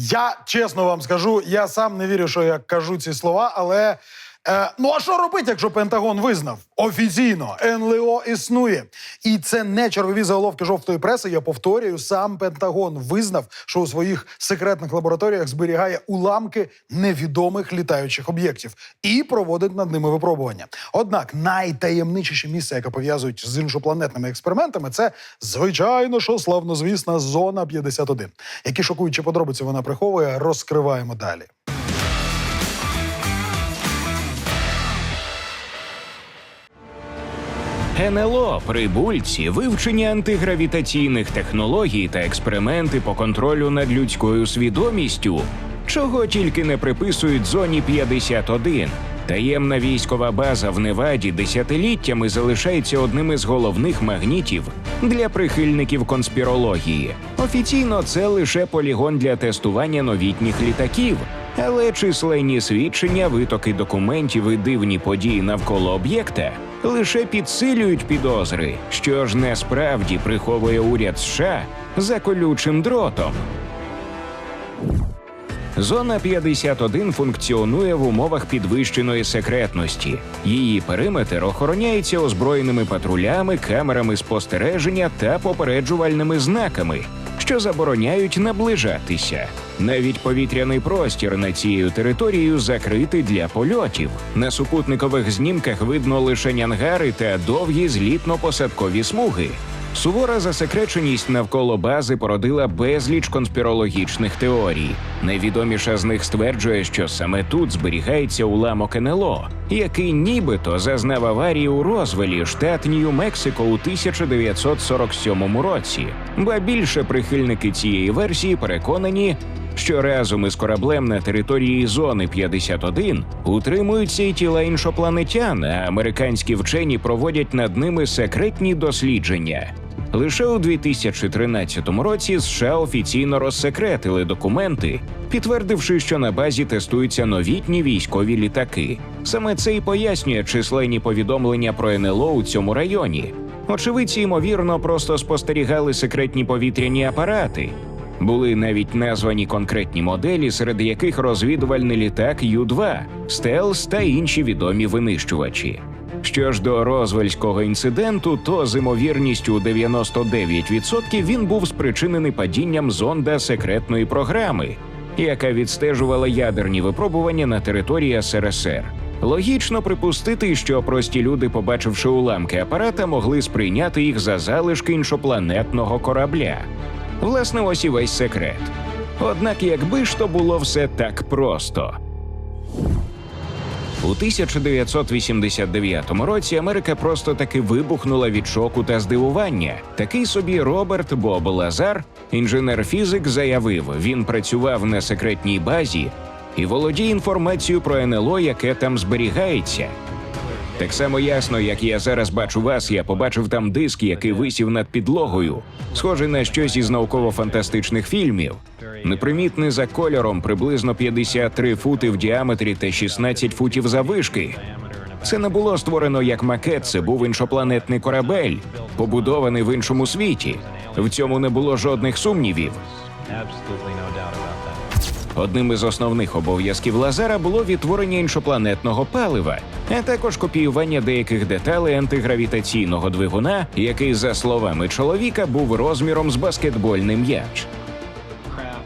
Я чесно вам скажу, я сам не вірю, що я кажу ці слова, але. Е, ну а що робити, якщо Пентагон визнав офіційно НЛО існує, і це не чергові заголовки жовтої преси. Я повторюю, сам Пентагон визнав, що у своїх секретних лабораторіях зберігає уламки невідомих літаючих об'єктів і проводить над ними випробування. Однак найтаємничіше місце, яке пов'язують з іншопланетними експериментами, це звичайно, що славнозвісна зона 51. Які шокуючі подробиці вона приховує, розкриваємо далі. НЛО, прибульці, вивчення антигравітаційних технологій та експерименти по контролю над людською свідомістю, чого тільки не приписують зоні 51. Таємна військова база в Неваді десятиліттями залишається одним із головних магнітів для прихильників конспірології. Офіційно це лише полігон для тестування новітніх літаків, але численні свідчення, витоки документів і дивні події навколо об'єкта лише підсилюють підозри, що ж насправді приховує уряд США за колючим дротом. Зона 51 функціонує в умовах підвищеної секретності. Її периметр охороняється озброєними патрулями, камерами спостереження та попереджувальними знаками, що забороняють наближатися. Навіть повітряний простір на цією територією закритий для польотів. На супутникових знімках видно лише нянгари та довгі злітно-посадкові смуги. Сувора засекреченість навколо бази породила безліч конспірологічних теорій. Найвідоміша з них стверджує, що саме тут зберігається уламок НЛО, який нібито зазнав аварії у Розвелі, штат Нью-Мексико у 1947 році. Ба більше прихильники цієї версії переконані, що разом із кораблем на території зони 51 утримуються й тіла іншопланетян, а американські вчені проводять над ними секретні дослідження. Лише у 2013 році США офіційно розсекретили документи, підтвердивши, що на базі тестуються новітні військові літаки. Саме це й пояснює численні повідомлення про НЛО у цьому районі. Очевидці, ймовірно, просто спостерігали секретні повітряні апарати, були навіть названі конкретні моделі, серед яких розвідувальний літак Ю-2, стелс та інші відомі винищувачі. Що ж до розвельського інциденту, то з імовірністю у 99% він був спричинений падінням зонда секретної програми, яка відстежувала ядерні випробування на території СРСР. Логічно припустити, що прості люди, побачивши уламки апарата, могли сприйняти їх за залишки іншопланетного корабля. Власне, ось і весь секрет. Однак, якби ж то було все так просто. У 1989 році Америка просто таки вибухнула від шоку та здивування. Такий собі Роберт Боб Лазар, інженер-фізик, заявив, він працював на секретній базі і володіє інформацією про НЛО, яке там зберігається. Так само ясно, як я зараз бачу вас, я побачив там диск, який висів над підлогою, схожий на щось із науково-фантастичних фільмів. Непримітний за кольором, приблизно 53 фути в діаметрі та 16 футів заввишки. Це не було створено як макет, це був іншопланетний корабель, побудований в іншому світі. В цьому не було жодних сумнівів. Одним із основних обов'язків Лазара було відтворення іншопланетного палива, а також копіювання деяких деталей антигравітаційного двигуна, який, за словами чоловіка, був розміром з баскетбольний м'яч.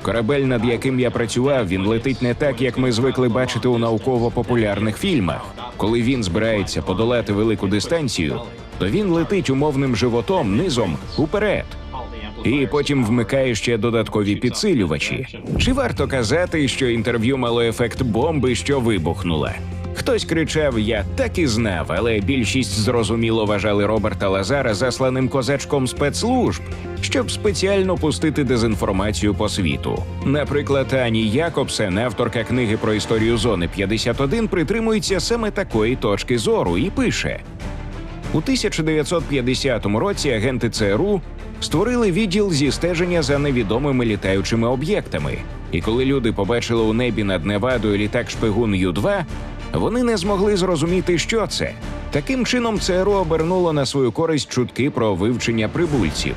Корабель, над яким я працював, він летить не так, як ми звикли бачити у науково-популярних фільмах. Коли він збирається подолати велику дистанцію, то він летить умовним животом низом уперед. І потім вмикає ще додаткові підсилювачі. Чи варто казати, що інтерв'ю мало ефект бомби, що вибухнула? Хтось кричав: Я так і знав, але більшість зрозуміло вважали Роберта Лазара засланим козачком спецслужб, щоб спеціально пустити дезінформацію по світу. Наприклад, Ані Якобсен, авторка книги про історію зони 51, притримується саме такої точки зору і пише: у 1950 році агенти ЦРУ створили відділ зі стеження за невідомими літаючими об'єктами. І коли люди побачили у небі над Невадою літак шпигун Ю-2, вони не змогли зрозуміти, що це. Таким чином, ЦРУ обернуло на свою користь чутки про вивчення прибульців.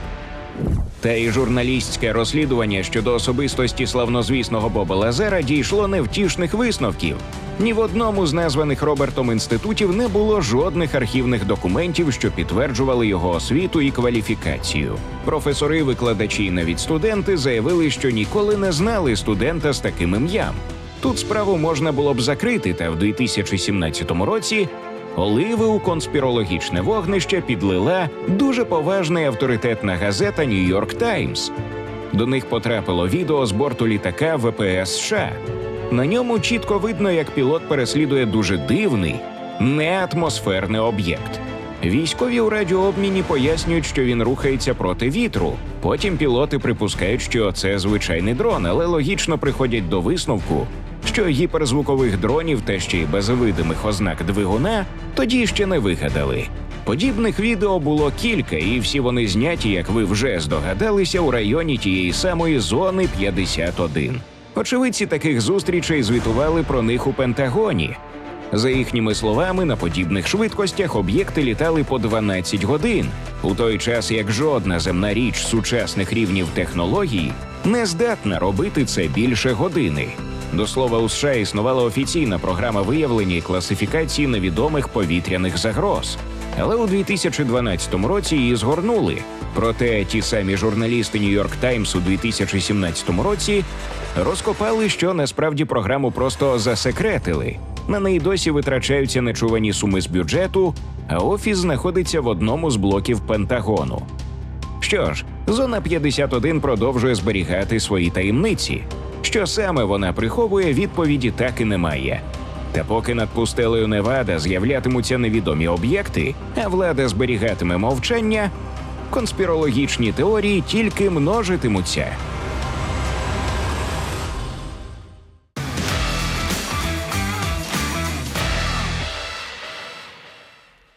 Та й журналістське розслідування щодо особистості славнозвісного Боба Лазера дійшло невтішних висновків. Ні в одному з названих Робертом інститутів не було жодних архівних документів, що підтверджували його освіту і кваліфікацію. Професори, викладачі і навіть студенти заявили, що ніколи не знали студента з таким ім'ям. Тут справу можна було б закрити, та в 2017 році оливи у конспірологічне вогнище підлила дуже поважна і авторитетна газета Нью-Йорк Таймс. До них потрапило відео з борту літака ВПС США. На ньому чітко видно, як пілот переслідує дуже дивний, неатмосферний об'єкт. Військові у радіообміні пояснюють, що він рухається проти вітру. Потім пілоти припускають, що це звичайний дрон, але логічно приходять до висновку, що гіперзвукових дронів та ще й без видимих ознак двигуна тоді ще не вигадали. Подібних відео було кілька, і всі вони зняті, як ви вже здогадалися, у районі тієї самої зони 51. Очевидці таких зустрічей звітували про них у Пентагоні. За їхніми словами, на подібних швидкостях об'єкти літали по 12 годин, у той час як жодна земна річ сучасних рівнів технологій не здатна робити це більше години. До слова, у США існувала офіційна програма виявлення і класифікації невідомих повітряних загроз. Але у 2012 році її згорнули. Проте ті самі журналісти Нью-Йорк Таймс у 2017 році розкопали, що насправді програму просто засекретили. На неї досі витрачаються нечувані суми з бюджету, а офіс знаходиться в одному з блоків Пентагону. Що ж, зона 51 продовжує зберігати свої таємниці. Що саме вона приховує, відповіді так і немає. Та поки над пустелею Невада з'являтимуться невідомі об'єкти, а влада зберігатиме мовчання, конспірологічні теорії тільки множитимуться.